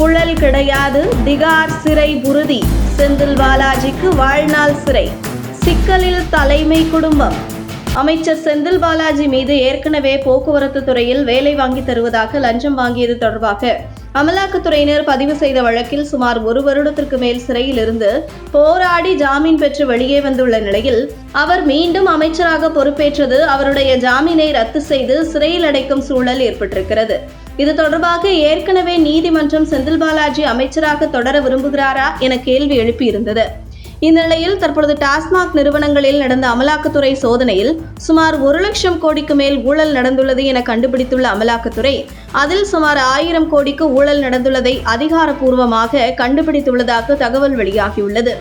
புழல் கிடையாது. திகார் சிறை உறுதி. செந்தில் பாலாஜிக்கு வாழ்நாள் சிறை. சிக்கலில் தலைமை குடும்பம். அமைச்சர் செந்தில் பாலாஜி மீது ஏற்கனவே போக்குவரத்து துறையில் வேலை வாங்கி தருவதாக லஞ்சம் வாங்கியது தொடர்பாக அமலாக்கத்துறையினர் பதிவு செய்த வழக்கில் சுமார் ஒரு வருடத்திற்கு மேல் சிறையில் இருந்து போராடி ஜாமீன் பெற்று வெளியே வந்துள்ள நிலையில் அவர் மீண்டும் அமைச்சராக பொறுப்பேற்றது அவருடைய ஜாமீனை ரத்து செய்து சிறையில் அடைக்கும் சூழல் ஏற்பட்டிருக்கிறது. இது தொடர்பாக ஏற்கனவே நீதிமன்றம் செந்தில் பாலாஜி அமைச்சராக தொடர விரும்புகிறாரா என கேள்வி எழுப்பியிருந்தது. இந்நிலையில் தற்பொழுது டாஸ்மாக் நிறுவனங்களில் நடந்த அமலாக்கத்துறை சோதனையில் சுமார் ஒரு லட்சம் கோடிக்கு மேல் ஊழல் நடந்துள்ளது என கண்டுபிடித்துள்ள அமலாக்கத்துறை அதில் சுமார் ஆயிரம் கோடிக்கு ஊழல் நடந்துள்ளதை அதிகாரப்பூர்வமாக கண்டுபிடித்துள்ளதாக தகவல் வெளியாகியுள்ளது.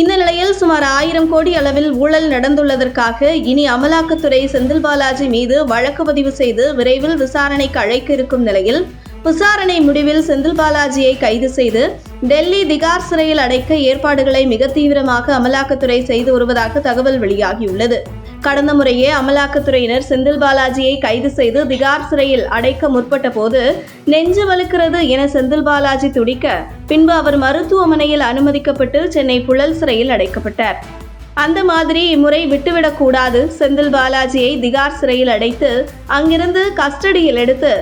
இந்த நிலையில் சுமார் ஆயிரம் கோடி அளவில் ஊழல் நடந்துள்ளதற்காக இனி அமலாக்கத்துறை செந்தில் பாலாஜி மீது வழக்கு பதிவு செய்து விரைவில் விசாரணைக்கு அழைக்க இருக்கும் நிலையில் விசாரணை முடிவில் செந்தில் பாலாஜியை கைது செய்து டெல்லி திகார் சிறையில் அடைக்க ஏற்பாடுகளை மிக தீவிரமாக அமலாக்கத்துறை செய்து வருவதாக தகவல் வெளியாகியுள்ளது. கடந்த முறையே அமலாக்கத்துறையினர் செந்தில் பாலாஜியை கைது செய்து திகார் சிறையில் அடைக்க முற்பட்ட போது நெஞ்சு வலுக்கிறது என செந்தில் பாலாஜி துடிக்க பின்பு அவர் மருத்துவமனையில் அனுமதிக்கப்பட்டு சென்னை புழல் சிறையில் அடைக்கப்பட்டார். அந்த மாதிரி இம்முறை விட்டுவிடக்கூடாது செந்தில் பாலாஜியை திகார் சிறையில் அடைத்து அங்கிருந்து கஸ்டடியில் எடுத்து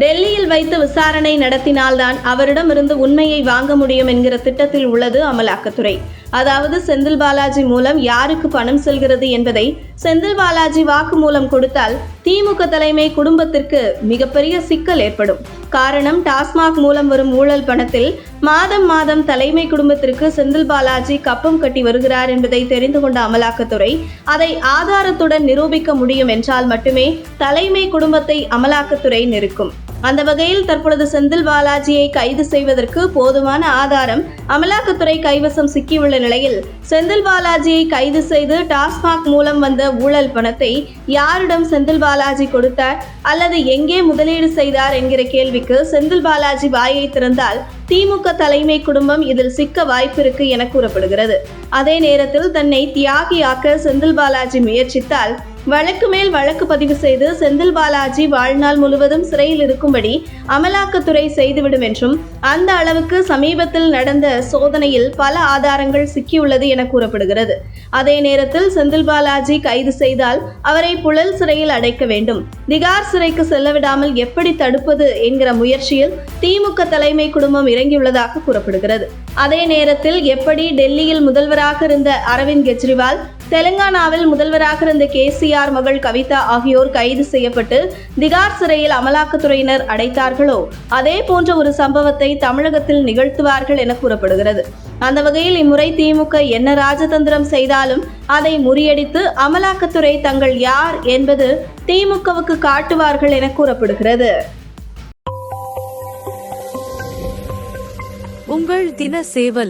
டெல்லியில் வைத்து விசாரணை நடத்தினால்தான் அவரிடமிருந்து உண்மையை வாங்க முடியும் என்கிற திட்டத்தில் உள்ளது அமலாக்கத்துறை. அதாவது செந்தில் பாலாஜி மூலம் யாருக்கு பணம் செல்கிறது என்பதை செந்தில் பாலாஜி வாக்குமூலம் கொடுத்தால் திமுக தலைமை குடும்பத்திற்கு மிகப்பெரிய சிக்கல் ஏற்படும். காரணம் டாஸ்மாக் மூலம் வரும் ஊழல் பணத்தில் மாதம் மாதம் தலைமை குடும்பத்திற்கு செந்தில் பாலாஜி கப்பம் கட்டி வருகிறார் என்பதை தெரிந்து கொண்ட அமலாக்கத்துறை அதை ஆதாரத்துடன் நிரூபிக்க முடியும் என்றால் மட்டுமே தலைமை குடும்பத்தை அமலாக்கத்துறை நெருக்கும். அந்த வகையில் தற்பொழுது செந்தில் பாலாஜியை கைது செய்வதற்கு போதுமான ஆதாரம் அமலாக்கத்துறை கைவசம் சிக்கியுள்ள நிலையில் செந்தில் பாலாஜியை கைது செய்து டாஸ்மாக் மூலம் வந்த ஊழல் பணத்தை யாரிடம் செந்தில் பாலாஜி கொடுத்தார்? அல்லது எங்கே முதலீடு செய்தார் என்கிற கேள்விக்கு செந்தில் பாலாஜி வாயை திறந்தால் திமுக தலைமை குடும்பம் இதில் சிக்க வாய்ப்பிருக்கு என கூறப்படுகிறது. அதே நேரத்தில் தன்னை தியாகியாக்க செந்தில் பாலாஜி முயற்சித்தால் வழக்கு மேல் வழக்கு பதிவு செய்து செந்தில் பாலாஜி வாழ்நாள் முழுவதும் சிறையில் இருக்கும்படி அமலாக்கத்துறை செய்துவிடும் என்றும் அந்த அளவுக்கு சமீபத்தில் நடந்த சோதனையில் பல ஆதாரங்கள் சிக்கியுள்ளது என கூறப்படுகிறது. அதே நேரத்தில் செந்தில் பாலாஜி கைது செய்தால் அவரை புழல் சிறையில் அடைக்க வேண்டும். திகார் சிறைக்கு செல்லவிடாமல் எப்படி தடுப்பது என்கிற முயற்சியில் திமுக தலைமை குடும்பம் இறங்கியுள்ளதாக கூறப்படுகிறது. அதே நேரத்தில் எப்படி டெல்லியில் முதல்வராக இருந்த அரவிந்த் கெஜ்ரிவால் தெலுங்கானாவில் முதல்வராக இருந்த கேசிஆர் மகள் கவிதா ஆகியோர் கைது செய்யப்பட்டு திகார் சிறையில் அமலாக்கத்துறையினர் அடைத்தார்களோ? அதே போன்ற ஒரு சம்பவத்தை தமிழகத்தில் நிகழ்த்துவார்கள் என கூறப்படுகிறது. அந்த வகையில் இம்முறை திமுக என்ன ராஜதந்திரம் செய்தாலும் அதை முறியடித்து அமலாக்கத்துறை தங்கள் யார் என்பது திமுகவுக்கு காட்டுவார்கள் என கூறப்படுகிறது. உங்கள் தின சேவல்